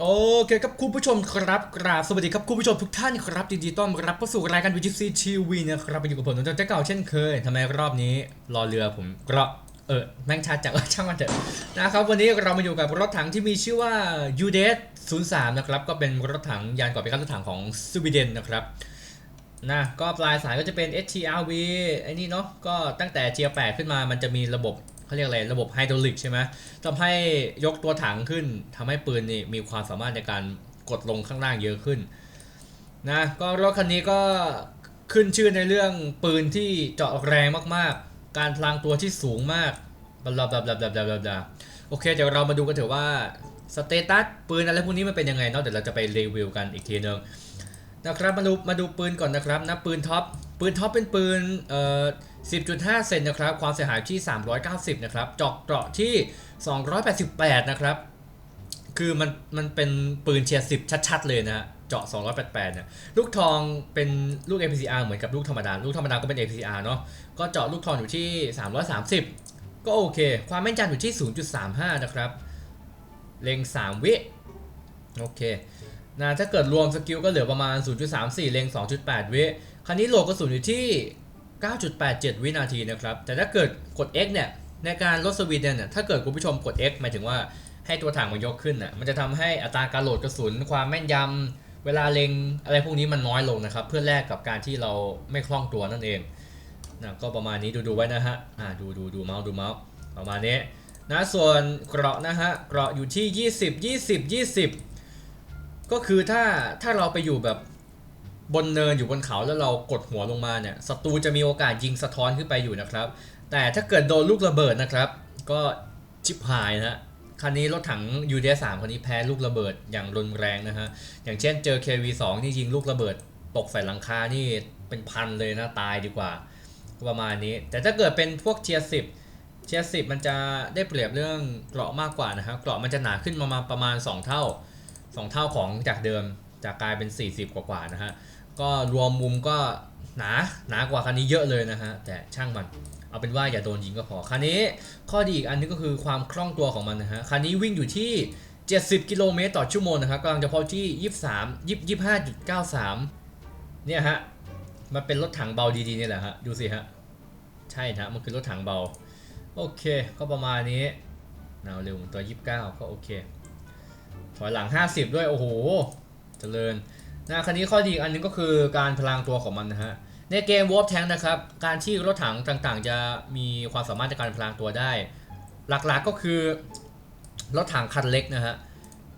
โอเคครับคุณผู้ชมครับกราบสวัสดีครับคุณผู้ชมทุกท่านครับยินดีต้อนรับเข้าสู่รายการ VGC TV นะครับไปอยู่กับผมนนท์เจ้าเก่าเช่นเคยทำไมรอบนี้รอเรือผมกระเออแม่งชาจากช่างมันเถอะนะครับวันนี้เรามาอยู่กับรถถังที่มีชื่อว่า u d e s 03นะครับก็เป็นรถถังยานก่อไปกันรถถังของสวีเดนนะครับนะก็ปลายสายก็จะเป็น STRV ไอ้นี่เนาะก็ตั้งแต่ G 8 ขึ้นมามันจะมีระบบ เขาเรียกอะไรระบบไฮดรอลิกใช่ไหมทำให้ยกตัวถังขึ้นทำให้ปืนนี่มีความสามารถในการกดลงข้างล่างเยอะขึ้นนะก็รถคันนี้ก็ขึ้นชื่อในเรื่องปืนที่เจาะแรงมากๆ การพลางตัวที่สูงมากบลาบลาบลาบลาบลาบลาโอเคเดี๋ยวเรามาดูกันเถอะว่าสเตตัสปืนอะไรพวกนี้มันเป็นยังไงเนาะเดี๋ยวเราจะไปรีวิวกันอีกทีนึงนะครับมาดูมาดูปืนก่อนนะครับนะปืนท็อป ปืนท็อปเป็นปืนเอ่อ10.5 เซนนะครับ ความเสียหายที่ 390 นะครับจาะเกราะที่ 288 นะครับ คือมันมันเป็นปืนเทียร์10 ชัด ๆ เลยนะฮะเจาะ 288 เนี่ย ลูกทองเป็นลูก APCR เหมือนกับลูกธรรมดา ลูกธรรมดาก็เป็น APCR เนาะ ก็เจาะลูกทองอยู่ที่ 330 ก็โอเค ความแม่นยำอยู่ที่ 0.35 นะครับ เล็ง 3 วิ โอเค นะ ถ้าเกิดรวมสกิลก็เหลือประมาณ 0.34 เล็ง 2.8 วิ คันนี้โหลดกระสุนอยู่ที่ 9.87 วินาทีนะครับ แต่ถ้าเกิดกด X เนี่ยในการลดสวีเดนเนี่ยถ้าเกิดคุณผู้ชมกด X หมายถึงว่าให้ตัวถังมันยกขึ้นน่ะมันจะทำให้อัตราการโหลดกระสุน ความแม่นยำเวลาเล็งอะไรพวกนี้มันน้อยลงนะครับ เพื่อแลกกับการที่เราไม่คล่องตัวนั่นเองนะก็ประมาณนี้ดูดูไว้นะฮะอ่าดูดูดูเมาส์ดูเมาส์ประมาณนี้นะส่วนเกราะนะฮะเกราะอยู่ที่ 20 20 20 ก็คือถ้าถ้าเราไปอยู่แบบ บนเนินอยู่บนเขาแล้วเรากดหัวลงมาเนี่ยศัตรูจะมีโอกาสยิงสะท้อนขึ้นไปอยู่นะครับ แต่ถ้าเกิดโดนลูกระเบิดนะครับ ก็ชิบหายนะฮะคันนี้รถถัง u d 3คันนี้แพ้ลูกระเบิดอย่างรุนแรงนะฮะอย่างเช่นเจอ KV2 นี่ยิงลูกระเบิด ตกใส่หลังคานี่เป็นพันเลยนะตายดีกว่าประมาณนี้ แต่ถ้าเกิดเป็นพวกเทียร์สิบเทียร์สิบมันจะได้เปรียบเรื่องเกราะมากกว่านะครับเกราะมันจะหนาขึ้นมามาประมาณ 2 เท่า 2 เท่าของจากเดิมจากลายเป็น 40 กว่าๆนะฮะ ก็รวมมุมก็หนาหนากว่าคันนี้เยอะเลยนะฮะ แต่ช่างมัน เอาเป็นว่าอย่าโดนยิงก็พอ คันนี้ข้อดีอีกอันนึงก็คือความคล่องตัวของมันนะฮะ คันนี้วิ่งอยู่ที่ 70 กิโลเมตรต่อชั่วโมงนะครับกำลังจะพอที่ 23 25.93 เนี่ยฮะ มันเป็นรถถังเบาดีๆนี่แหละฮะ ดูสิฮะ ใช่นะมันคือรถถังเบา โอเค ก็ประมาณนี้นาวเร็วเหมือนตัว 29 ก็โอเค ถอยหลัง 50 ด้วย โอ้โหเจริญ นะคันนี้ข้อดีอันหนึงก็คือการพลางตัวของมันนะฮะในเกม Warp Tank นะครับ การที่รถถังต่างๆ จะมีความสามารถในการพลางตัวได้ หลักๆก็คือรถถังคันเล็กนะฮะ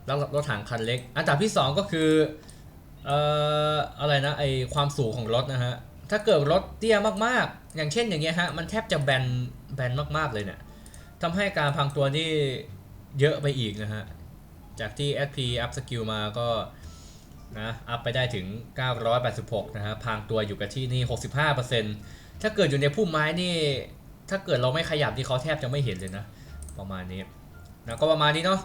แล้วรถถังคันเล็ก อันดับที่ 2 ก็คือเอ่ออะไรนะไอความสูงของรถนะฮะถ้าเกิดรถเตี้ยมากๆ อย่างเช่นอย่างเงี้ยฮะมันแทบจะแบนแบนมากๆเลยเนี่ยทำให้การพลางตัวนี่เยอะไปอีกนะฮะจากที่ SP up skill มาก็ นะอัพไปได้ถึง 986 นะฮะพางตัวอยู่กับที่นี่ 65%ถ้าเกิดอยู่ในพุ่มไม้นี่ ถ้าเกิดเราไม่ขยับที่เขาแทบจะไม่เห็นเลยนะ ประมาณนี้นะก็ประมาณนี้เนาะ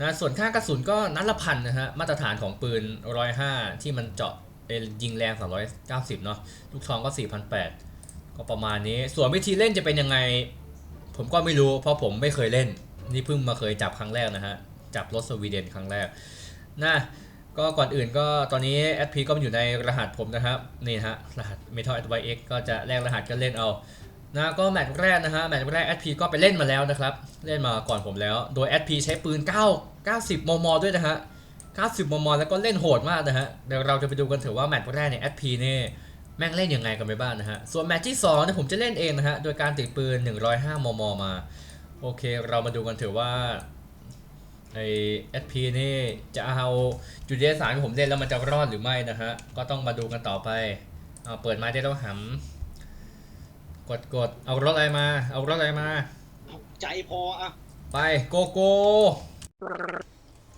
นะส่วนค่ากระสุนก็นัดละพันนะฮะมาตรฐานของปืน 105 ที่มันเจาะยิงแรง290 เนาะลูกทองก็ 4,800 ก็ประมาณนี้ ส่วนวิธีเล่นจะเป็นยังไง ผมก็ไม่รู้ เพราะผมไม่เคยเล่น นี่เพิ่งมาเคยจับครั้งแรกนะฮะ จับรถสวีเดนครั้งแรกนะ ก็ก่อนอื่นก็ตอนนี้ SP ก็อยู่ในรหัสผมนะครับนี่ฮะรหัส Metal a d v i x ก็จะแลกรหัสก็เล่นเอานะก็แมตช์แรกนะฮะแมตช์แรก SP ก็ไปเล่นมาแล้วนะครับ เล่นมาก่อนผมแล้ว โดย SP ใช้ปืน 9 90 มม ด้วยนะฮะ 90 มม แล้วก็เล่นโหดมากนะฮะ เดี๋ยวเราจะไปดูกันเถอะว่าแมตช์แรกเนี่ย SP เนี่ยแม่งเล่นยังไงกันไปบ้างนะฮะ ส่วนแมตช์ที่2เนี่ยผมจะเล่นเองนะฮะ โดยการติดปืน 105 มม มา โอเค เรามาดูกันเถอะว่า ไอ SP นี่จะเอาจุดเดสารที่ผมเล่นแล้วมันจะรอดหรือไม่นะฮะ ก็ต้องมาดูกันต่อไปเอาเปิดมาได้แล้วหำกดกดเอารถอะไรมา เอารถอะไรมาใจพออะไปโกโก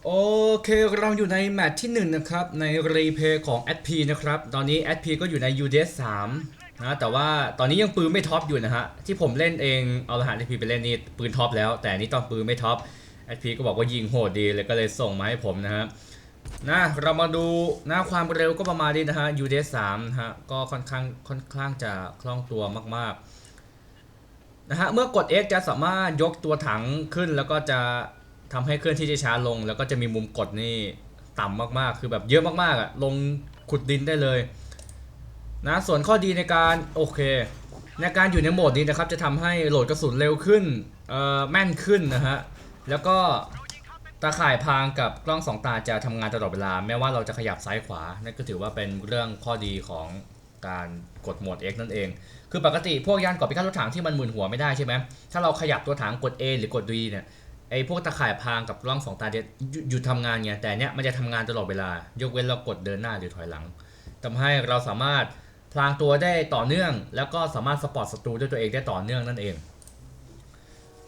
โอเคเราอยู่ในแมตช์ที่1นะครับ ในรีเพย์ของ SP นะครับ ตอนนี้ SP ก็อยู่ใน UDS 3นะแต่ว่าตอนนี้ยังปืนไม่ท็อปอยู่นะฮะ ที่ผมเล่นเองเอารหัส SP ไปเล่นนี่ปืนท็อปแล้ว แต่อันนี่ตอนปืนไม่ท็อป SP ก็บอกว่ายิงโหดดีเลยก็เลยส่งมาให้ผมนะฮะนะเรามาดูนะความเร็วก็ประมาณนี้นะฮะ UDS 3นะฮะก็ค่อนข้างค่อนข้างจะคล่องตัวมากๆนะฮะเมื่อกด X จะสามารถยกตัวถังขึ้นแล้วก็จะทำให้เคลื่อนที่ได้ช้าลง แล้วก็จะมีมุมกดนี่ต่ำมากๆ คือแบบเยอะมากๆอะลงขุดดินได้เลยนะส่วนข้อดีในการโอเค ในการอยู่ในโหมดนี้นะครับจะทำให้โหลดกระสุนเร็วขึ้นเอ่อแม่นขึ้นนะฮะ แล้วก็ตาข่ายพรางกับกล้องสองตาจะทำงานตลอดเวลา แม้ว่าเราจะขยับซ้ายขวา นั่นก็ถือว่าเป็นเรื่องข้อดีของการกดโหมด X นั่นเอง คือปกติพวกยานเกาะพิฆาตรถถังที่มันหมุนหัวไม่ได้ใช่ไหมถ้าเราขยับตัวถังกด A หรือกด D เนี่ยไอ้พวกตาข่ายพรางกับกล้องสองตาจะหยุดหยุดทำงานไงแต่เนี้ยมันจะทำงานตลอดเวลา ยกเว้นเรากดเดินหน้าหรือถอยหลังทำให้เราสามารถพลางตัวได้ต่อเนื่อง แล้วก็สามารถสปอร์ตศัตรูด้วยตัวเองได้ต่อเนื่องนั่นเอง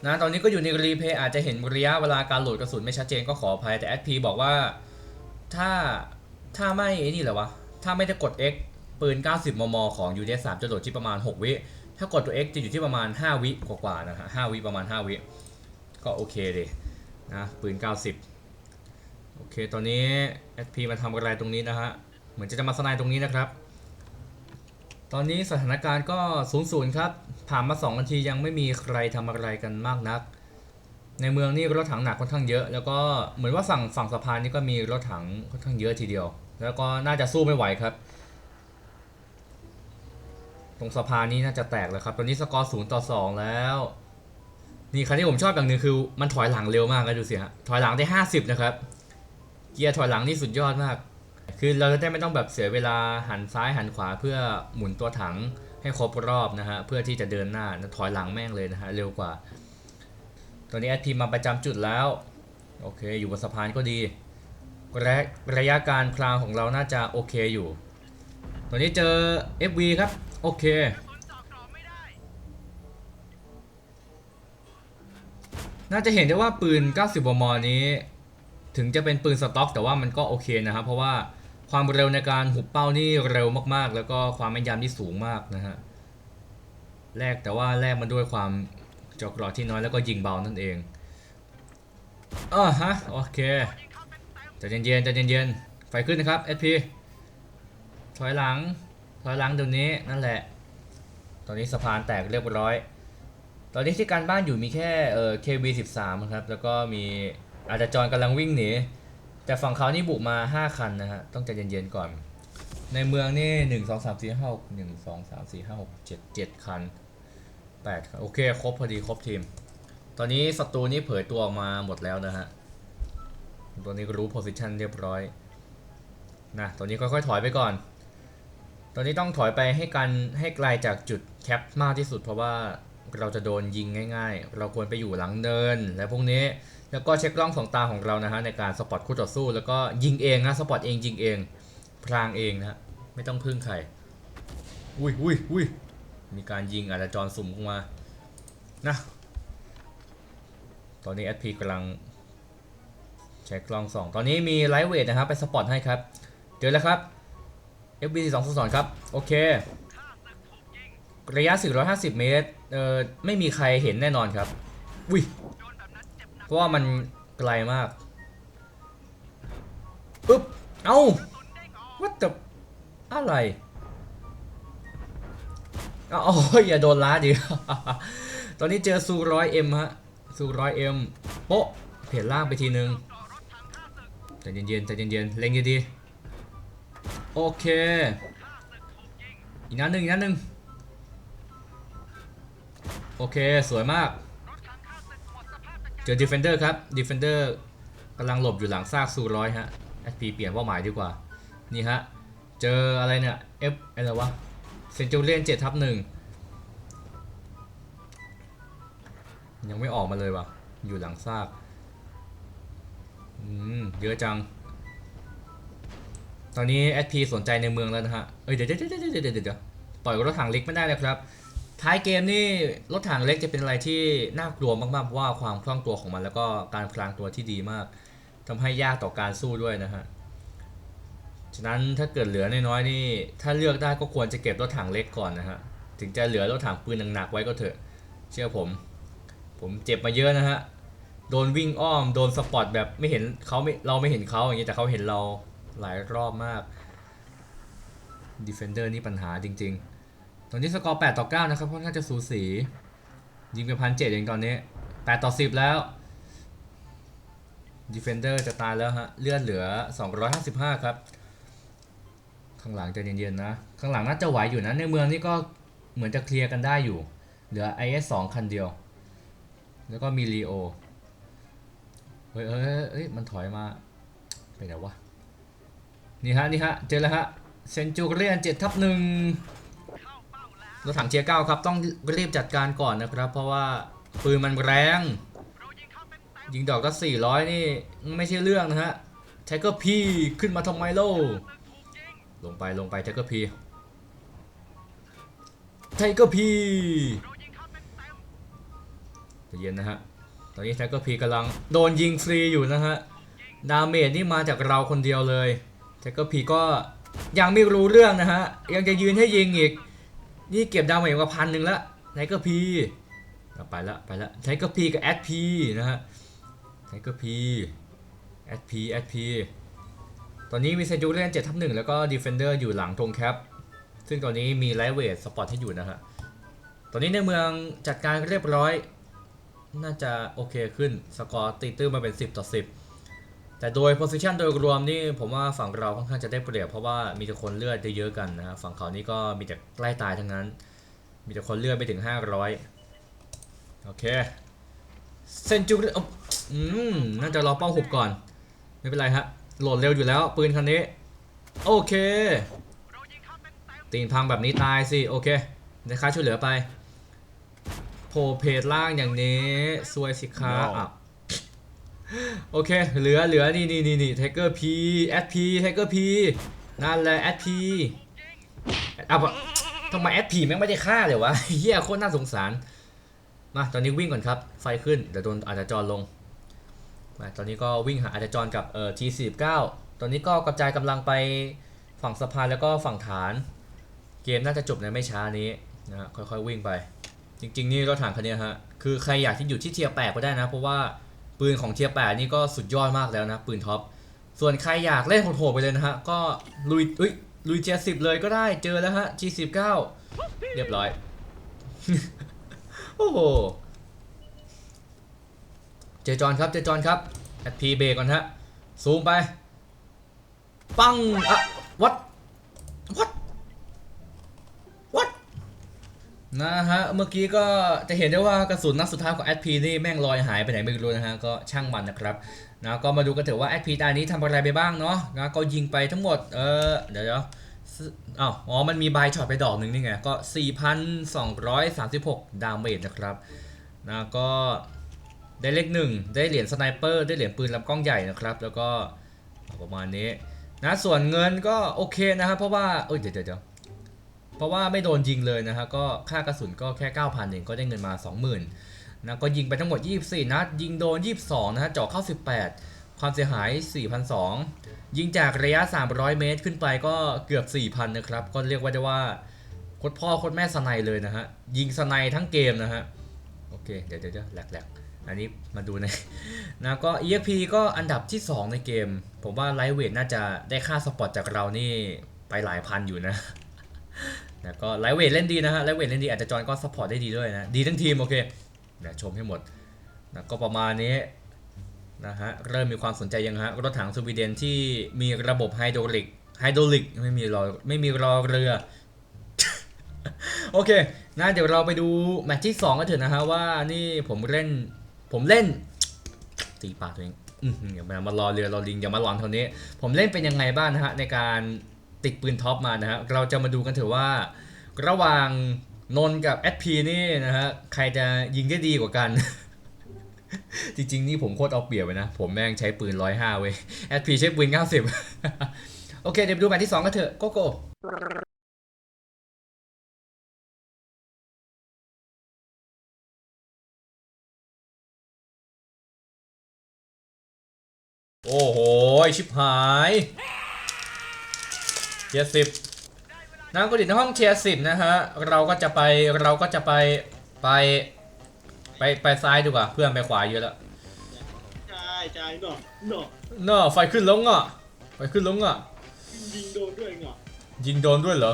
นะตอนนี้ก็อยู่ในรีเพย์อาจจะเห็นระยะเวลาการโหลดกระสุนไม่ชัดเจนก็ขออภัยแต่ SP บอกว่าถ้าถ้าไม่ไอ้นี่เหรอวะ ถ้าไม่ได้กด X ปืน 90 มม ของ UD3 จะโหลดที่ประมาณ 6 วิ ถ้ากดตัว X จะอยู่ที่ประมาณ 5 วิกว่าๆนะฮะ5วิประมาณ 5 วิ ก็โอเคเลยนะปืน 90 โอเค ตอนนี้ SP มาทำอะไรตรงนี้นะฮะ เหมือนจะจะมาสไนตรงนี้นะครับ ตอนนี้สถานการณ์ก็ศูนย์ศูนย์ครับผ่านมา2นาทียังไม่มีใครทำอะไรกันมากนัก ในเมืองนี่รถถังหนักค่อนข้างเยอะ แล้วก็เหมือนว่าฝั่งฝั่งสะพานนี่ก็มีรถถังค่อนข้างเยอะทีเดียว แล้วก็น่าจะสู้ไม่ไหวครับ ตรงสะพานนี้น่าจะแตกแล้วครับ ตอนนี้สกอร์ศูนย์ต่อสองแล้วนี่คันที่ผมชอบอย่างหนึ่งคือมันถอยหลังเร็วมากเลยดูสิฮะถอยหลังได้ 50 นะครับ เกียร์ถอยหลังนี่สุดยอดมาก คือเราจะได้ไม่ต้องแบบเสียเวลาหันซ้ายหันขวาเพื่อหมุนตัวถังให้ครบรอบนะฮะเพื่อที่จะเดินหน้าถอยหลังแม่งเลยนะฮะเร็วกว่า ตอนนี้แอดพีมาประจำจุดแล้วโอเค อยู่บนสะพานก็ดีระยะระยะการพลางของเราน่าจะโอเคอยู่ ตอนนี้เจอ FV ครับ โอเค น่าจะเห็นได้ว่าปืน 90 มม นี้ ถึงจะเป็นปืนสต็อก แต่ว่ามันก็โอเคนะครับ เพราะว่า ความเร็วในการหุบเป้านี่เร็วมากๆ แล้วก็ความแม่นยำที่สูงมากนะฮะแลกแต่ว่าแลกมันด้วยความจาะเกราะที่น้อยแล้วก็ยิงเบานั่นเองอ่าฮะโอเคจะเย็นๆใจะเย็นๆไฟขึ้นนะครับ SP ถอยหลัง ถอยหลังเดี๋ยวนี้นั่นแหละ ตอนนี้สะพานแตกเรียบร้อย ตอนนี้ที่การบ้านอยู่มีแค่เอ่อ KB13 ครับ แล้วก็มีอาจจะจรกำลังวิ่งหนี แต่ฝั่งเขานี่บุกมา 5 คันนะฮะ ต้องใจเย็นๆก่อน ในเมืองนี่1 2 3 4 5 6 1 2 3 4 5 6 7 7คัน8คัน โอเค ครบพอดีครบทีม ตอนนี้ศัตรูนี่เผยตัวออกมาหมดแล้วนะฮะ ตัวนี้ก็รู้โพซิชันเรียบร้อยนะตอนนี้ค่อยๆถอยไปก่อน ตอนนี้ต้องถอยไปให้กันให้ไกลจากจุดแคปมากที่สุดเพราะว่าเราจะโดนยิงง่าย ๆ เราควรไปอยู่หลังเนินและพวกนี้ แล้วก็เช็คกล้องสองตาของเรานะฮะในการสปอตคู่ต่อสู้แล้วก็ยิงเองนะสปอตเองยิงเองพรางเองนะไม่ต้องพึ่งใครอุ้ยอุ้ยอุ้ยมีการยิงอาจจะจรสุ่มเข้ามานะตอนนี้ SP กำลังเช็คกล้องสองตอนนี้มีไลท์เวทนะครับไปสปอตให้ครับเจอแล้วครับ FB 2 0 2ครับโอเคระยะ 450 เมตรเอ่อไม่มีใครเห็นแน่นอนครับอุ้ย เพราะว่ามันไกลมากปึ๊บ เอ้า what the อะไรอาโอ้ยอย่าโดนล้าดิตอนนี้เจอซูร้อยเอ็มฮะซูร้อยเอ็มโป๊ะเพียนล่างไปทีนึงใจเย็นๆใจเย็นๆเล็งดีๆโอเค อีกนัดหนึ่งอีกนัดหนึ่งโอเค สวยมาก จอ Defender ครับ Defender กำลังหลบอยู่หลังซากซูร้อยฮะ SP เปลี่ยนเป้าหมายดีกว่า นี่ฮะ เจออะไรเนี่ย F อะไรวะเซนจูเลียน7ทับหนึ่งยังไม่ออกมาเลยวะอยู่หลังซาก อืม เยอะจัง ตอนนี้ SP สนใจในเมืองแล้วนะฮะ เอ้ยเดี๋ยวเดี๋ยวเดี๋ยวเดี๋ยวเดี๋ยวเดี๋ยวปล่อยรถถังเล็กไม่ได้เลยครับ ท้ายเกมนี่รถถังเล็กจะเป็นอะไรที่น่ากลัวมากๆว่าความคล่องตัวของมัน แล้วก็การพลางตัวที่ดีมากทำให้ยากต่อการสู้ด้วยนะฮะฉะนั้นถ้าเกิดเหลือน้อยๆนี่ถ้าเลือกได้ก็ควรจะเก็บรถถังเล็กก่อนนะฮะถึงจะเหลือรถถังปืนหนักๆไว้ก็เถอะ เชื่อผม ผมเจ็บมาเยอะนะฮะโดนวิ่งอ้อมโดนสปอตแบบไม่เห็นเขาไม่เราไม่เห็นเขาอย่างนี้แต่เขาเห็นเราหลายรอบมาก Defender นี่ปัญหาจริง ๆ ตอนนี้สกอร์8ต่อ9นะครับค่อนข้างจะสูสี ยิงไปพันเจ็ดเองตอนนี้8ต่อ10 แล้ว Defender จะตายแล้วฮะ เลือดเหลือ 255 ครับ ข้างหลังจะเย็นๆนะ ข้างหลังน่าจะไหวอยู่นะ ในเมืองนี่ก็เหมือนจะเคลียร์กันได้อยู่ เหลือ IS 2 คันเดียว แล้วก็มี Leo เฮ้ยเฮ้ยเฮ้ยเฮ้ยมันถอยมา ไปไหนวะ นี่ฮะ นี่ฮะ เจอแล้วฮะ เซนจูเรียน7ทับหนึ่ง รถถังเทียร์เก้าครับต้องรีบจัดการก่อนนะครับ เพราะว่าปืนมันแรง ยิงดอกก็400 นี่ไม่ใช่เรื่องนะฮะไทเกอร์พีขึ้นมาทำไมโลลงไปลงไปไทเกอร์พีไทเกอร์พีจะเย็นนะฮะตอนนี้ไทเกอร์พีกำลังโดนยิงฟรีอยู่นะฮะดาเมจนี่มาจากเราคนเดียวเลยไทเกอร์พีก็ยังไม่รู้เรื่องนะฮะยังจะยืนให้ยิงอีก นี่เก็บดาเมจกว่าพันหนึ่งละไทเกอร์พีไปละไปละไทเกอร์พีกับแอดพีนะฮะไทเกอร์พีแอดพีแอดพีตอนนี้มีเซจูเลียน7ทับ1แล้วก็ดีเฟนเดอร์อยู่หลังธงแคป ซึ่งตอนนี้มีไลท์เวทสปอร์ตให้อยู่นะฮะ ตอนนี้ในเมืองจัดการเรียบร้อย น่าจะโอเคขึ้น สกอร์ตีตื้นมาเป็น 10 ต่อ 10 แต่โดยโพซิชันโดยรวมนี่ผมว่าฝั่งเราค่อนข้างจะได้เปรียบเพราะว่ามีแต่คนเลือดเยอะๆกันนะฮะฝั่งเขานี่ก็มีแต่ใกล้ตายทั้งนั้น มีแต่คนเลือดไปถึง 500 โอเคเซนจูเรียนอืมน่าจะรอเป้าหุบก่อน ไม่เป็นไรฮะโหลดเร็วอยู่แล้ว ปืนคันนี้ โอเค ตีนพังแบบนี้ตายสิ โอเคนะคะช่วยเหลือไปโผล่เพจล่างอย่างนี้ซวยสิคะว้าวอะ โอเค เหลือเหลือนี่นี่นี่นี่ไทเกอร์พีแอดพีไทเกอร์พีนั่นแหละแอดพีเอะทำไมแอดพีแม่งไม่ได้ฆ่าเลยวะเฮียโคตรน่าสงสาร มาตอนนี้วิ่งก่อนครับ ไฟขึ้นเดี๋ยวโดนอาจจะจรลงมาตอนนี้ก็วิ่งหาอาจจะจรกับเอ่อ T49 ตอนนี้ก็กระจายกำลังไปฝั่งสะพานแล้วก็ฝั่งฐาน เกมน่าจะจบในไม่ช้านี้นะฮะค่อยๆวิ่งไป จริง ๆ นี่รถถังคันนี้ฮะคือใครอยากที่อยู่ที่เทียร์แปดก็ได้นะ เพราะว่า ปืนของเทียร์แปดนี่ก็สุดยอดมากแล้วนะ ปืนท็อป ส่วนใครอยากเล่นโหดๆไปเลยนะฮะ ก็ลุยเอ้ยลุยเทียร์สิบเลยก็ได้เจอแล้วฮะ G19 เรียบร้อย โอ้โห เจจอนครับเจจอนครับแอดพีเบรกก่อนฮะ ซูมไป ปังอะวัดวัดวัด นะฮะ เมื่อกี้ก็จะเห็นได้ว่ากระสุนนัดสุดท้ายของแอดพีนี่แม่งลอยหายไปไหนไม่รู้นะฮะ ก็ช่างมันนะครับนะก็มาดูกันเถอะว่าแอดพีตานี้ทำอะไรไปบ้างเนาะนะก็ยิงไปทั้งหมด เออเดี๋ยวเดี๋ยวซึอ้าวอ๋อ มันมีบายช็อตไปดอกหนึ่งนี่ไง ก็ 4,236 ดาเมจนะครับนะก็ได้เลขหนึ่งได้เหรียญสไนเปอร์ได้เหรียญปืนลำกล้องใหญ่นะครับ แล้วก็ประมาณนี้นะส่วนเงินก็โอเคนะครับเพราะว่าเอ้ยเดี๋ยวเดี๋ยว เพราะว่าไม่โดนยิงเลยนะฮะก็ค่ากระสุนก็แค่ 9,000เองก็ได้เงินมา 20,000นะก็ยิงไปทั้งหมด 24 นัด ยิงโดน 22 นะฮะเจาะเข้า 18 ความเสียหาย4,200ยิงจากระยะ 300 เมตรขึ้นไปก็เกือบ 4,000 นะครับ ก็เรียกว่าได้ว่าโคตรพ่อโคตรแม่สไนเลยนะฮะ ยิงสไนทั้งเกมนะฮะ โอเค เดี๋ยวเดี๋ยวเดี๋ยวแหลกแหลกอันนี้มาดูในนะก็ EXP ก็อันดับที่ 2 ในเกม ผมว่าไลท์เวทน่าจะได้ค่าสปอตจากเรานี่ไปหลายพันอยู่นะ นะก็ไลท์เวทเล่นดีนะฮะไลท์เวทเล่นดีอาจจะจอยก็สปอร์ตได้ดีด้วยนะ ดีทั้งทีมโอเคเดี๋ยวชมให้หมดนะก็ประมาณนี้นะฮะเริ่มมีความสนใจยังฮะรถถังสวีเดนที่มีระบบไฮโดรลิกไฮโดรลิกไม่มีรอไม่มีรอเรือ โอเคนะเดี๋ยวเราไปดูแมตช์ที่2กันเถอะนะฮะว่านี่ผมเล่นผมเล่นตีปากตัวเองอย่ามารอเรือรอลิงอย่ามาหลอนเท่านี้ ผมเล่นเป็นยังไงบ้างนะฮะในการ ติดปืนท็อปมานะฮะเราจะมาดูกันเถอะว่า ระหว่างนนกับแอดพีนี่นะฮะใครจะยิงได้ดีกว่ากัน จริง ๆ นี่ผมโคตรเอาเปรียบเลยนะ ผมแม่งใช้ปืน105เว้ยแอดพีใช้ปืน90โอเค เดี๋ยวไปดูแมตช์ที่2กันเถอะโกโก้โอ้โห ชิบหาย เทียร์สิบน้ำกระดิ่งในห้องเทียร์สิบนะฮะ เราก็จะไปเราก็จะไปไปไปไปซ้ายดีกว่าเพื่อนไปขวาเยอะแล้วใช่ใช่เนาะเนาะเนาะไฟขึ้นลงอะไฟขึ้นลงอะยิงโดนด้วยเนาะยิงโดนด้วยเหรอ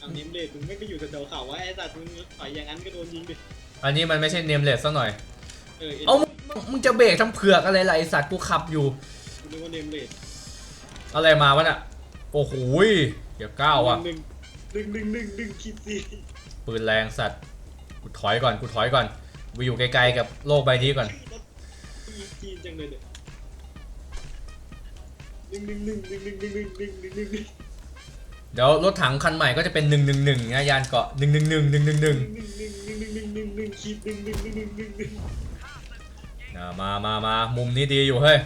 อันนี้เลดมึงไม่ไปอยู่แถวๆเขาว่าไอ้สัตว์มึงถอยอย่างนั้นก็โดนยิงดิอันนี้มันไม่ใช่เนมเลสซะหน่อย เออเอ้า มึงมึงจะเบรกทำเผือกอะไรล่ะไอสัตว์กูขับอยู่คุณนึกว่าเนมเลสอะไรมาวะน่ะ โอ้โหยอย่าก้าวอะ หนึ่งหนึ่งหนึ่งหนึ่งหนึ่งขีดสี่ปืนแรงสัตว์ กูถอยก่อนกูถอยก่อนกูอยู่ไกลๆกับโลกใบนี้ก่อนจีนจีนจังเลยเนี่ยหนึ่งหนึ่งหนึ่งหนึ่งหนึ่งหนึ่งหนึ่งหนึ่งหนึ่งหนึ่งหนึ่งเดี๋ยวรถถังคันใหม่ก็จะเป็น1นึนะยานเกาะ1 1 1 1 1 1 หนึ่งหนึ่งหนึ่งหนึ่งหนึ่งหนึ่งหนึ่งหนึ่งหนึ่งขีดหนึ่งหนึ่งหนึ่งหนึ่งหนึ่ง หนึ่งนะมามามามุมนี้ดีอยู่เฮ้ย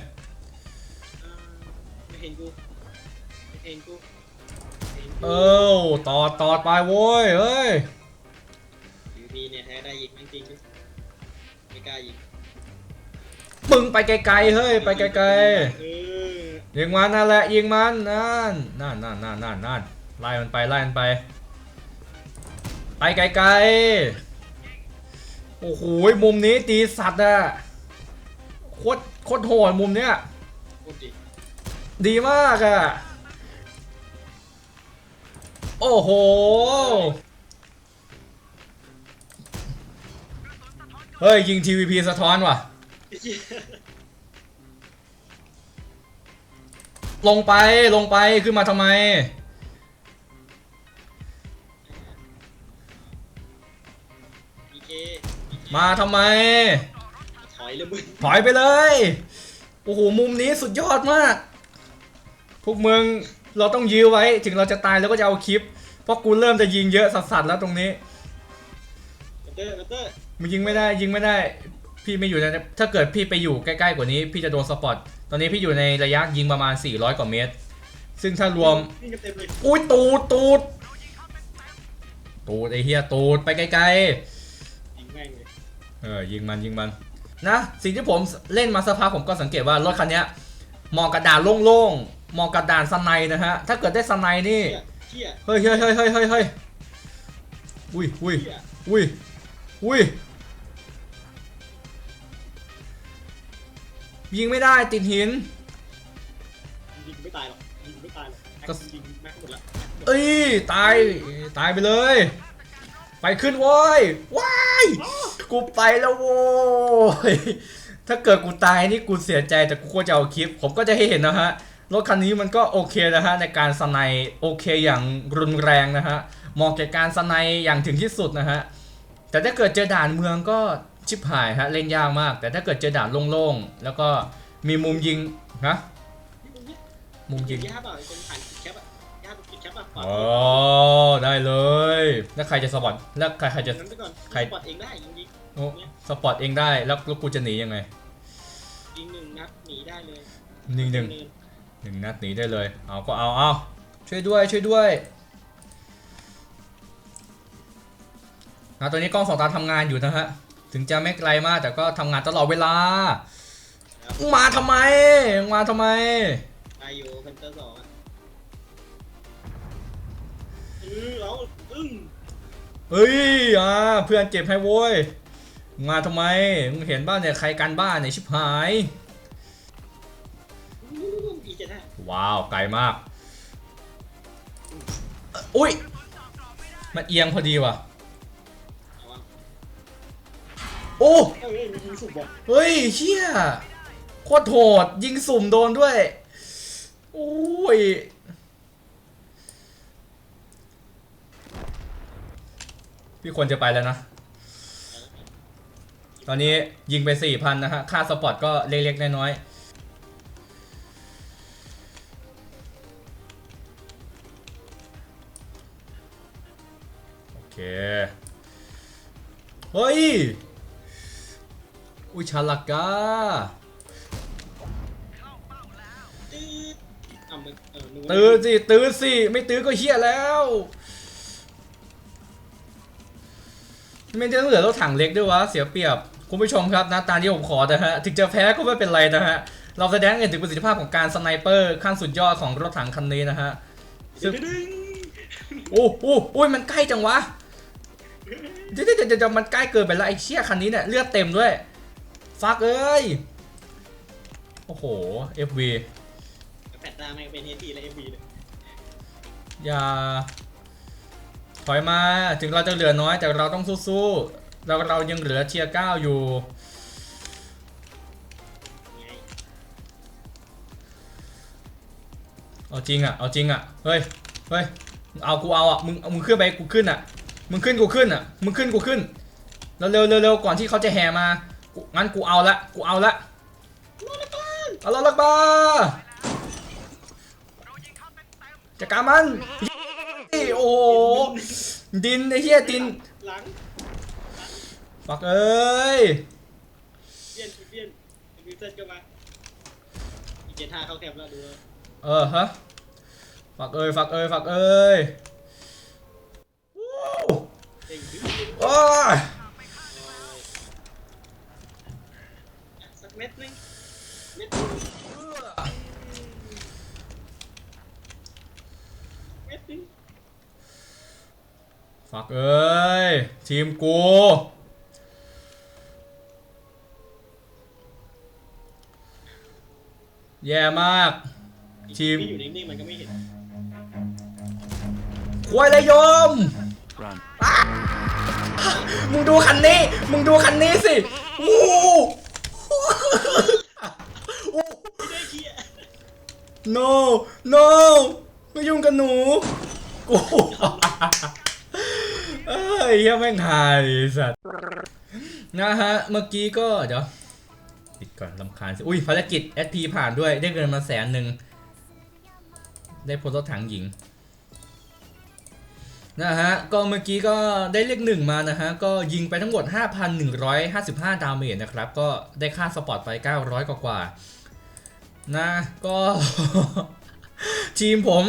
อ่าไม่เห็นกูไม่เห็นกูไม่เห็นกูเออตอดตอดไปโว้ยเฮ้ยยูพีเนี่ยแท้ได้ยิงแม่งจริงด้วยไม่กล้ายิงมึงไปไกลๆเฮ้ยไปไกลเออๆยิงมันนั่นแหละยิงมันนั่นนั่นนั่นนั่นนั่นนั่นไล่มันไปไล่มันไป ไปไกลๆโอ้โหมุมนี้ตีสัตว์อะ โคตรโคตรโหดมุมเนี้ยพูดดิดีมากอะโอ้โห เฮ้ย ยิง TVP สะท้อนว่ะ ไอ้เหี้ยลงไปลงไปขึ้นมาทำไมพีเคมาทำไมถ อยเลยมึงถอยไปเลย โอ้โห มุมนี้สุดยอดมาก พวกมึงเราต้องยื้อไว้ ถึงเราจะตายแล้วก็จะเอาคลิป เพราะกูเริ่มจะยิงเยอะสัสๆแล้วตรงนี้เตอร์เตอร์มันยิงไม่ได้ยิงไม่ได้ พี่ไม่อยู่ในถ้าเกิดพี่ไปอยู่ใกล้ๆกว่านี้ พี่จะโดนสปอต ตอนนี้พี่อยู่ในระยะยิงประมาณ 400 กว่าเมตร ซึ่งถ้ารวมนี่กันเต็มเลยอุ้ยตูดตูดตูดไอเฮียตูดไปไกลยิงแม่งเลย ๆ เออยิงมันยิงมัน นะสิ่งที่ผมเล่นมาสักพักผมก็สังเกตว่ารถคันเนี้ยเหมองกระดานโล่งๆเหมองกระดานสไนด์นะฮะถ้าเกิดได้สไนด์นี่เที่ยเฮ้ยเฮ้ยเฮ้ยเฮ้ยเฮ้ยเฮ้ยอุ้ยอุ้ยเที่ยอุ้ยอุ้ยยิงไม่ได้ติดหินยิงไม่ตายหรอกยิงไม่ตายหรอกแม็กก็ซ์ยิงแม็กซ์หมดละเอ้ยตายตายไปเลย ไปขึ้นโว้ยว้ายกูไปแล้วโว้ยถ้าเกิดกูตายนี่กูเสียใจแต่กูก็จะเอาคลิป ผมก็จะให้เห็นนะฮะรถคันนี้มันก็โอเคนะฮะในการสไนโอเคอย่างรุนแรงนะฮะเหมาะแก่การสไนอย่างถึงที่สุดนะฮะแต่ถ้าเกิดเจอด่านเมืองก็ชิบหายฮะเล่นยากมาก แต่ถ้าเกิดเจอด่านโล่งๆแล้วก็มีมุมยิงนะมุมยิงย่าเปล่าไอ้คนถ่ายแคปอะ อะขวาอ๋อได้เลย แล้วใครจะสปอตแล้วใครใครจะนั้นไปก่อนใครสปอตเองได้ยิงยิงโอ้สปอตเองได้แล้วแล้วกูจะหนียังไงยิงหนึ่งนัดหนีได้เลยหนึ่งหนึ่งเนินหนึ่งนัดหนีได้เลยเอาก็เอาเอาช่วยด้วยช่วยด้วยนะตอนนี้กล้องสองตาทำงานอยู่นะฮะถึงจะไม่ไกลมากแต่ก็ทำงานตลอดเวลาครับมึงมาทำไมมึงมาทำไมได้อยู่เพนเตอร์สอง อะเออเอาอึ้งเฮ้ยอ่าเพื่อนเจ็บให้โว้ยมึงมาทำไมมึงเห็นบ้านเนี่ยใครกันบ้านเนี่ยชิบหาย อีเจ็ดห้าว้าวไกลมากอุ้ยมันเอียงพอดีว่ะเอาวะโอ้เอ้ยเอ้ยมียิงสุบบอลเฮ้ยเชี่ยโคตรโหดยิงสุ่มโดนด้วยโอ้ย พี่ควรจะไปแล้วนะ ตอนนี้ยิงไปสี่พันนะฮะ ค่าสปอร์ตก็เล็กๆน้อยๆโอเคเฮ้ย อุยชาลักกาตื้ออะมึงเออนึกว่าตื้อสิตื้อสิ ไม่ตื้อก็เฮี้ยแล้ว ไม่ได้ต้องเหลือรถถังเล็กด้วยวะ เสียเปรียบ คุณผู้ชมครับนะตามที่ผมขอนะฮะ ถึงจะแพ้ก็ไม่เป็นไรนะฮะ เราแสดงให้เห็นถึงประสิทธิภาพของการสไนเปอร์ขั้นสุดยอดของรถถังคันนี้นะฮะดึงดึงโอ้โอ้โอ้ยมันใกล้จังวะเดี๋ยวเดี๋ยวเดี๋ยวมันใกล้เกินไปแล้วไอ้เชี่ยคันนี้เนี่ยเลือดเต็มด้วย ฟักเอ้ย โอ้โห FV แปดตาไม่งเป็นเฮทีและเอฟบีเลยอย่า ถอยมาถึงเราจะเหลือน้อยแต่เราต้องสู้ๆเราเรายังเหลือเทียร์เก้าอยู่เอาจริงอะเอาจริงอะเฮ้ยเฮ้ยเอากูเอาอะมึงมึงขึ้นไปกูขึ้นอะมึงขึ้นกูขึ้นอะมึงขึ้นกูขึ้นเร็วเร็วเร็วก่อนที่เขาจะแห่มางั้นกูเอาละกูเอาละเอาละลักบาจัดการมัน โอ้โหดินไอ้เหี้ยดินหลังฟักเอ้ยเปลี่ยนเปลี่ยนวิวเซนก็มาอีกเจ็ดห้าเข้าแคมป์แล้วดูแล้วเออฮะฟักเอ้ยฟักเอ้ยฟักเอ้ยวู้เด้งดึงโอ้ยสักเม็ดนึงเม็ดนึงเม็ดนึง ฟักเอ้ย ทีมกูแย่มาก ทีมที่อยู่นิ่งๆมันก็ไม่เห็นควายเลยโยม Run. มึงดูคันนี้ มึงดูคันนี้สิวู้ไม่ได้เคลียร์ no no ไม่ยุ่งกับหนู กู เอ้ยเหี้ยแม่งหายสัตว์นะฮะ เมื่อกี้ก็เดี๋ยวปิดก่อนลำคาญสิ อุ้ยภารกิจ SP ผ่านด้วย ได้เงินมาแสนหนึ่ง ได้พลรถถังหญิง นะฮะ ก็เมื่อกี้ก็ได้เลขหนึ่งมานะฮะ ก็ยิงไปทั้งหมด 5,155 ดาเมจนะครับ ก็ได้ค่าสปอร์ตไป 900 กว่ากว่านะ ก็ ทีมผม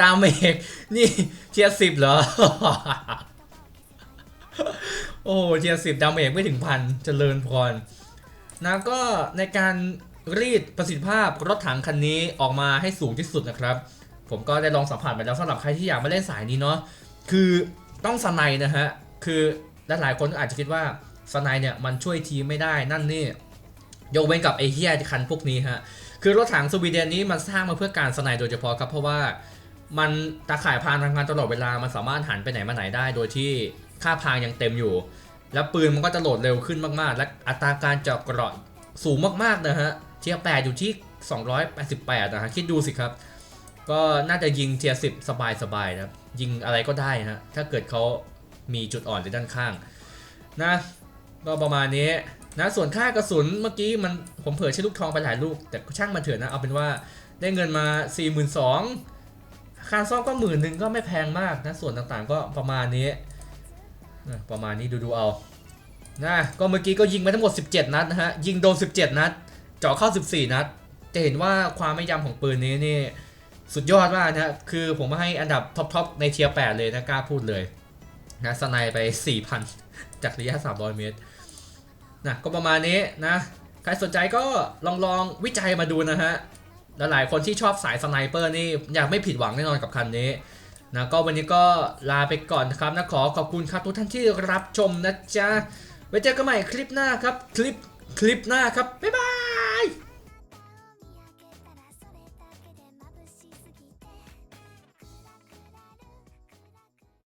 ดาเมจนี่เทียสิบเหรอ โอ้เทียสิบดาเมจไม่ถึงพันเจริญพรนะก็ในการรีดประสิทธิภาพรถถังคันนี้ออกมาให้สูงที่สุดนะครับ ผมก็ได้ลองสัมผัสไปแล้วสำหรับใครที่อยากมาเล่นสายนี้เนาะคือต้องสไนนะฮะ คือหลายคนอาจจะคิดว่าสไนเนี่ยมันช่วยทีมไม่ได้นั่นนี่ยกเว้นกับไอ้เฮียคันพวกนี้ฮะ คือรถถังสวีเดนนี้มันสร้างมาเพื่อการสนด์โดยเฉพาะครับ เพราะว่ามันตาข่ายพางทำงานตลอดเวลา มันสามารถหันไปไหนมาไหนได้ โดยที่ค่าพางยังเต็มอยู่ แล้วปืนมันก็จะโหลดเร็วขึ้นมากๆ และอัตราการเจาะกราะสูงมากๆนะฮะ เทียร์8อยู่ที่ 288 นะฮะ คิดดูสิครับ ก็น่าจะยิงเทียร์10สบายๆนะครับยิงอะไรก็ได้ฮะ ถ้าเกิดเขามีจุดอ่อนในด้านข้างนะ ก็ประมาณนี้ นะส่วนค่ากระสุนเมื่อกี้มันผมเผยใช้ลูกทองไปหลายลูก แต่ช่างมันเถอะนะเอาเป็นว่าได้เงินมา 42,000ค่าซ่อมก็หมื่นหนึ่งก็ไม่แพงมากนะส่วนต่างๆก็ประมาณนี้ประมาณนี้ดูๆเอานะก็เมื่อกี้ก็ยิงไปทั้งหมด 17 นัดนะฮะยิงโดน 17 นัดเจาะเข้า 14 นัด จะเห็นว่าความไม่ยำของปืนนี้นี่สุดยอดมากนะฮะคือผมให้อันดับท็อปๆในเทียร์8เลยนะกล้าพูดเลยนะสไนไป 4,000 จากระยะ 300 เมตร นะก็ประมาณนี้นะใครสนใจก็ลองลองวิจัยมาดูนะฮะและหลายคนที่ชอบสายสไนเปอร์นี่อยากไม่ผิดหวังแน่นอนกับคันนี้นะก็วันนี้ก็ลาไปก่อนนะครับนะขอขอบคุณครับทุกท่านที่รับชมนะจ๊ะไว้เจอกันใหม่คลิปหน้าครับ คลิปคลิปหน้าครับบ๊ายบาย